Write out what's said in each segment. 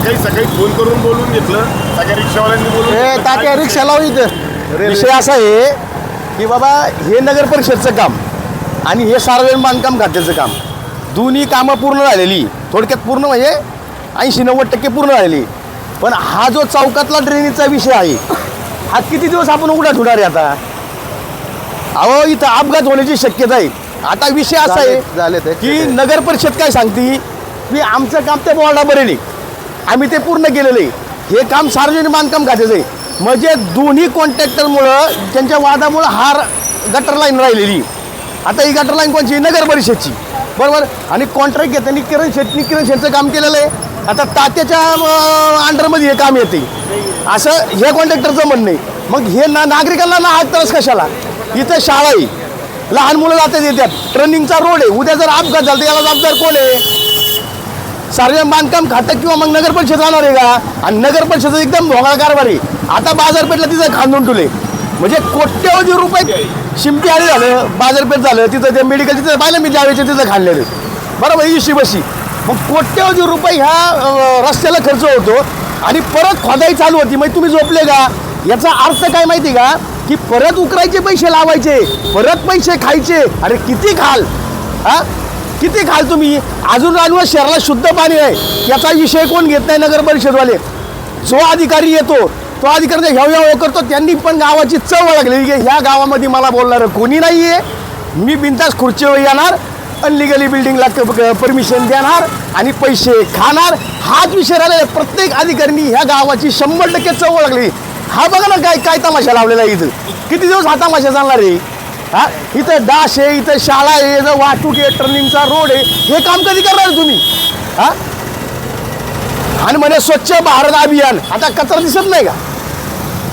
सकाळी सकाळी फोन करून बोलून घेतलं. सगळ्या रिक्षावाल्यांनी बोलून ए घेतलं. तात्या रिक्षा लाव इथं. विषय असा आहे की बाबा हे नगर परिषदचं काम आणि हे सार्वजनिक बांधकाम खात्याचं काम दोन्ही कामं पूर्ण झालेली. थोडक्यात पूर्ण म्हणजे ऐंशी नव्वद टक्के पूर्ण झालेली. पण हा जो चौकातला ड्रेनेजचा विषय आहे हा किती दिवस आपण उघडा ठेवणार आहे आता? अहो इथं अपघात होण्याची शक्यता आहे. आता विषय असा झाले- झाले आहे ते. की नगर परिषद काय सांगते की आमचं काम त्या बोर्डाबरोबर नाही आम्ही ते पूर्ण केलेलं. आहे हे काम सार्वजनिक बांधकाम खात्याचं आहे. म्हणजे दोन्ही कॉन्ट्रॅक्टरमुळं त्यांच्या वादामुळं हार गटर लाईन राहिलेली. आता ही गटर लाईन कोणची? नगर परिषदची. बरोबर? आणि कॉन्ट्रॅक्ट घेताना किरण शेट्टी किरण शेटचं काम केलेलं आहे. आता तात्याच्या अंडरमध्ये हे काम येते. असं हे कॉन्ट्रॅक्टरचं म्हणणं आहे. मग हे ना नागरिकांना ना हात त्रास कशाला? इथं शाळा आहे. लहान मुलं जातात येतात. ट्रेनिंगचा रोड आहे. उद्या जर अपघात झाला तर याला जबाबदार कोण आहे? सार्वजनिक बांधकाम खातं किंवा मग नगर परिषद राहणार आहे का? आणि नगर परिषद एकदम भोंगळा कारभार आहे. आता बाजारपेठला तिथं खांदून ठेवले म्हणजे कोट्यवधी रुपये शिमटी आली झालं बाजारपेठ झालं तिथं ते मेडिकल तिथं पाहिलं मी ज्यावेळेचे तिथं खाल्लेले. बरोबर इशी बशी मग कोट्यवधी रुपये ह्या रस्त्याला खर्च होतो आणि परत खोदाई चालू होती. म्हणजे तुम्ही झोपले का? याचा अर्थ काय माहिती का? की परत उकरायचे पैसे लावायचे परत पैसे खायचे. अरे किती खाल? हा? किती खाल तुम्ही? अजून रानवत शहराला शुद्ध पाणी आहे. याचा विषय कोण घेत नाही नगर परिषदवाले जो अधिकारी येतो तो अधिकारी ह्याव ह्याव करतो. त्यांनी पण गावाची चव लागली. की ह्या गावामध्ये मला बोलणारं कोणी नाही आहे मी बिनतास खुर्चीवर येणार अनलिगली बिल्डिंगला परमिशन देणार आणि पैसे खाणार. हाच विषय राहिलेला आहे. प्रत्येक अधिकाऱ्यांनी ह्या गावाची शंभर टक्के चव लागली. हा बघा ना काय काय तमाशा लावलेला आहे इथं. किती दिवस हा तमाशा चालणार आहे? हा? इथं डाश आहे इथं शाळा आहे इथं वाहतूक आहे टर्निंगचा रोड आहे. हे काम कधी करणार तुम्ही? हा? आणि म्हणे स्वच्छ भारत अभियान. आता कचरा दिसत नाही का?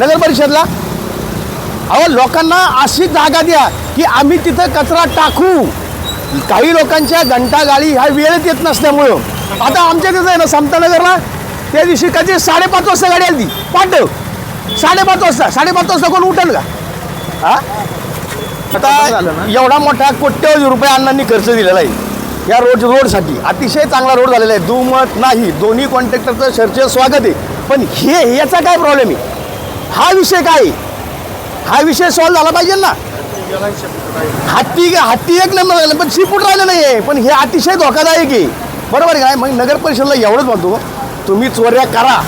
नगर परिषदला? अहो लोकांना अशी जागा द्या की आम्ही तिथं कचरा टाकू. काही लोकांच्या घंटा गाडी ह्या वेळेत येत नसल्यामुळं. आता आमच्या तिथं आहे ना समतानगरला त्या दिवशी कधी साडेपाच वाजता गाडी आली ती पाठव. साडेपाच वाजता. साडेपाच वाजता कोण उठेल का? हा? आता एवढा मोठा कोट्यवधी रुपये अण्णांनी खर्च दिलेला आहे. या रोड रोडसाठी. अतिशय चांगला रोड झालेला आहे. दुमत नाही. दोन्ही कॉन्ट्रॅक्टरचं चर्चेत स्वागत आहे. पण हे याचा काय प्रॉब्लेम आहे? हा विषय काय? हा विषय सॉल्व्ह झाला पाहिजे ना. हत्ती हत्ती एक नंबर झालं पण शिपूट राहिलं नाही आहे पण हे अतिशय धोकादायक आहे. बरोबर आहे काय मग नगर परिषदला एवढंच म्हणतो तुम्ही चोऱ्या करा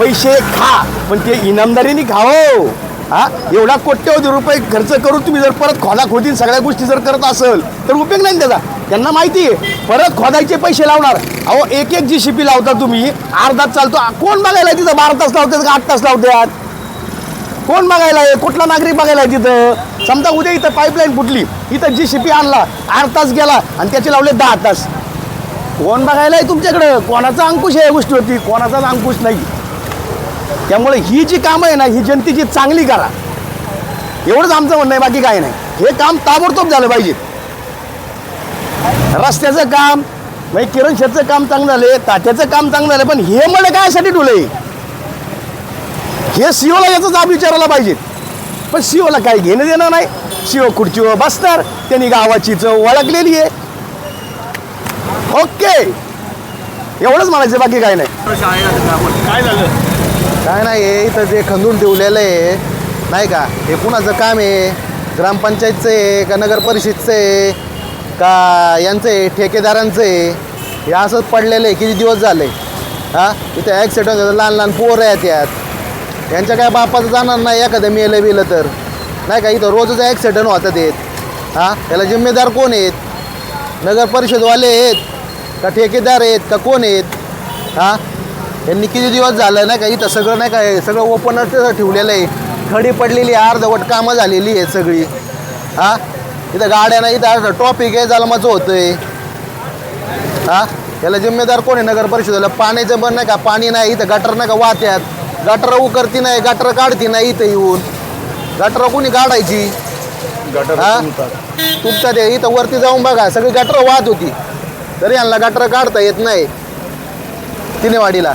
पैसे खा पण ते इनामदारीने खाओ. हा? एवढा कोट्यवधी रुपये खर्च करून तुम्ही जर परत खोदा खोदाखोदी सगळ्या गोष्टी जर करत असेल तर उपयोग नाही त्याचा. त्यांना माहिती आहे. परत खोदायचे पैसे लावणार. अहो एक एक जी शिपी लावता तुम्ही. अर्धात चालतो. कोण बघायला तिथं बारा तास लावतात का आठ तास लावतात? कोण बघायला आहे? कुठला नागरिक बघायला आहे तिथं? समजा उद्या इथं पाईपलाईन फुटली. इथं जी शिपी आणला. आठ तास गेला आणि त्याचे लावले दहा तास. कोण बघायला आहे तुमच्याकडं? कोणाचा अंकुश आहे या गोष्टीवरती? कोणाचाच अंकुश नाही. त्यामुळे ही जी कामं आहे ना ही जनतेची चांगली करा. एवढंच आमचं म्हणणं आहे बाकी काय नाही. हे काम ताबडतोब झालं पाहिजे. रस्त्याचं काम म्हणजे किरण शेतचं काम चांगलं झालं तात्याचं काम चांगलं झालं पण हे मला कायसाठी ठेवलंय हे सीओला याचा जाब विचारायला पाहिजे. पण सीओला काही घेणं देणं नाही. सीओ खुर्चीवर बसणार त्यांनी गावाची चव ओळखलेली आहे. ओके. एवढंच म्हणायचं बाकी काही नाही. काय झालं? काय नाही इथं जे खंदून ठेवलेलं आहे नाही का? हे कुणाचं काम आहे? ग्रामपंचायतचं आहे का नगर परिषदचं आहे? का यांचं आहे? ठेकेदारांचं आहे? हे असंच पडलेलं आहे किती दिवस झाले? हां? इथं ॲक्सिडेंट होतं लहान लहान पोरं आहेत यात. यांच्या काय बापाचं जाणार नाही एखादं मेलं बिलं तर? नाही का? इथं रोजच ॲक्सिडेंट होतात आहेत हां? त्याला जिम्मेदार कोण आहेत? नगर परिषदवाले आहेत? का ठेकेदार आहेत? का कोण आहेत? हां? यांनी किती दिवस झालं नाही का? इथं सगळं नाही का? हे सगळं ओपनच ठेवलेलं आहे. खडी पडलेली आहे अर्धवट कामं झालेली आहेत सगळी. हां? इथं गाड्या नाही इथं टॉपिक आहे जलमाचं होतंय. हां? याला जिम्मेदार कोण आहे? नगर परिषदेला पाण्याचं पण नाही का? पाणी नाही इथं गटर नाही का? वाहत्यात. गटर उकरती नाही गटर काढती नाही इथं येऊन. गटर कोणी काढायची? गटर हा? तुमचा ते इथं वरती जाऊन बघा सगळी गटर वाहत होती. तरी यांना गटर काढता येत नाही. तिनेवाडीला.